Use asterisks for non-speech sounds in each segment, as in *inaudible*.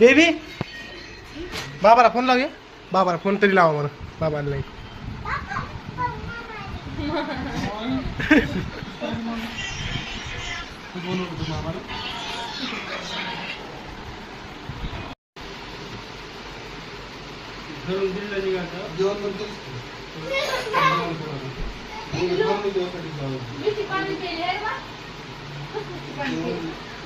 Baby बाबाला phone लावूया बाबाला फोन तरी लावा मला बाबाला नाही. *laughs*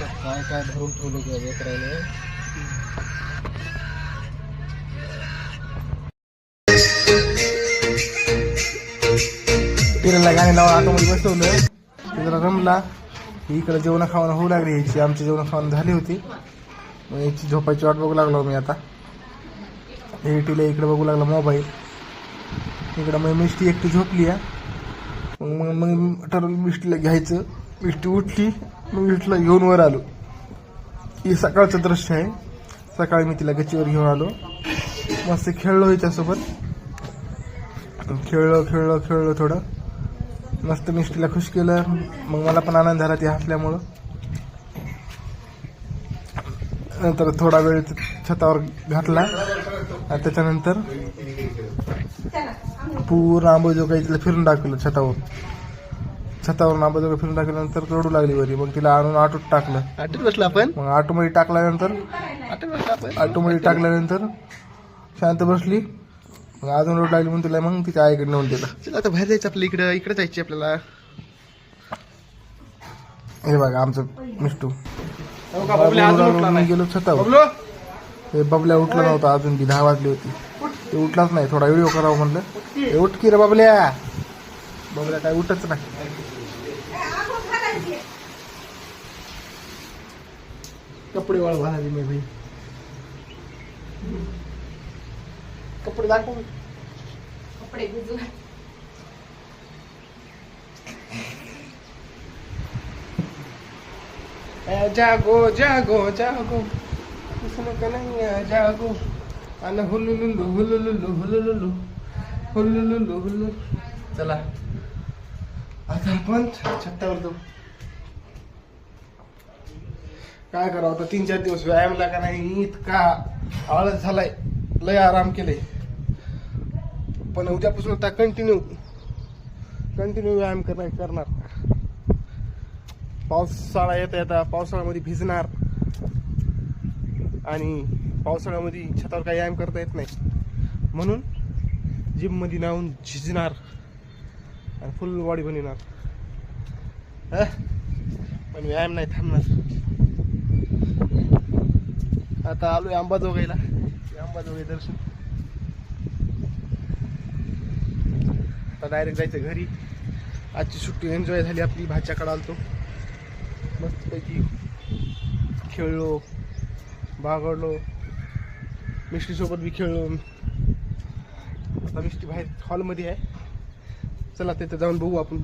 काय काय भरून ठेवलं किंवा करायला फिरायला बसवलं. ते जरा रमला इकडे जेवण खावणं होऊ लागली. याची आमची जेवण खावणं झाली होती. मग याची झोपायची वाट बघू लागलो मी आता. एटीला इकडे बघू लागला मोबाईल. इकडं मग मिष्टी एकटी झोपली आहे. मग मग मग ठरवलं मिष्टीला घ्यायचं. मिष्टी उठली. मग इथला घेऊन वर आलो. हे सकाळचं दृश्य आहे. सकाळी मी तिला गच्चीवर घेऊन आलो. मस्त खेळलो हिच्यासोबत. खेळलो खेळलो खेळलो थोडं. मस्त मिष्टीला खुश केलं. मग मला पण आनंद झाला ती हसल्यामुळं. नंतर थोडा वेळ छतावर घातला. आणि त्याच्यानंतर पूर्ण आंबोजोगाई तिला फिरून टाकलं छतावर. छतावरून आंबोजोगाई फिरून टाकल्यानंतर रडू लागली बरी मग तिला आणून आटोत टाकलं. आठवत बसला आपण? मग ऑटोमध्ये टाकल्यानंतर आठवत बसला आपण? ऑटोमध्ये टाकल्यानंतर शांत बसली. मग अजून रोड लागली म्हणून तिला मग तिच्या आईकडे नेऊन दिलं. चला आता बाहेर जायचं आपल्या इकडं. इकडे जायची आपल्याला. हे बघा आमचं मिष्टू. हो मी गेलो छतावर. हे बबल्या उठला नव्हता अजून बी दहा वाजली होती. ते उठलाच नाही थोडा व्हिडिओ करावा म्हणलं. हे उठ की रे बबल्या. बबल्या काय उठच नाही. कपडे वाळ घालावी मी भाई कपडे दाखव. कपडे भिजू. जागो जागो जागो. कन्हैया जागो. आणि हुलुलुलु हुलुलुलु हुलुलुलु. हुलुलुलु हुलु चला. आता आपण छत्तावर जाऊ. काय करावं आता तीन चार दिवस व्यायामला का नाही इतका आळस झालाय. लय आराम केले पण उद्यापासून आता कंटिन्यू कंटिन्यू व्यायाम करणार करणार. पावसाळा येता येता पावसाळ्यामध्ये भिजणार. आणि पावसाळ्यामध्ये छतावर काही व्यायाम करता येत नाही. म्हणून जिममध्ये नाहून झिजणार. आणि फुल बॉडी पण येणार पण व्यायाम नाही थांबणार. आता आलोय अंबाजोगाईला. अंबाजोगाई दर्शन. आता डायरेक्ट जायचं घरी. आजची सुट्टी एन्जॉय झाली आपली भाच्याकडे आलतो. मस्तपैकी खेळलो बागडलो मिस्टीसोबत बी खेळलो. आता मिस्टी बाहेर हॉलमध्ये आहे. चला तिथे जाऊन बघू आपण.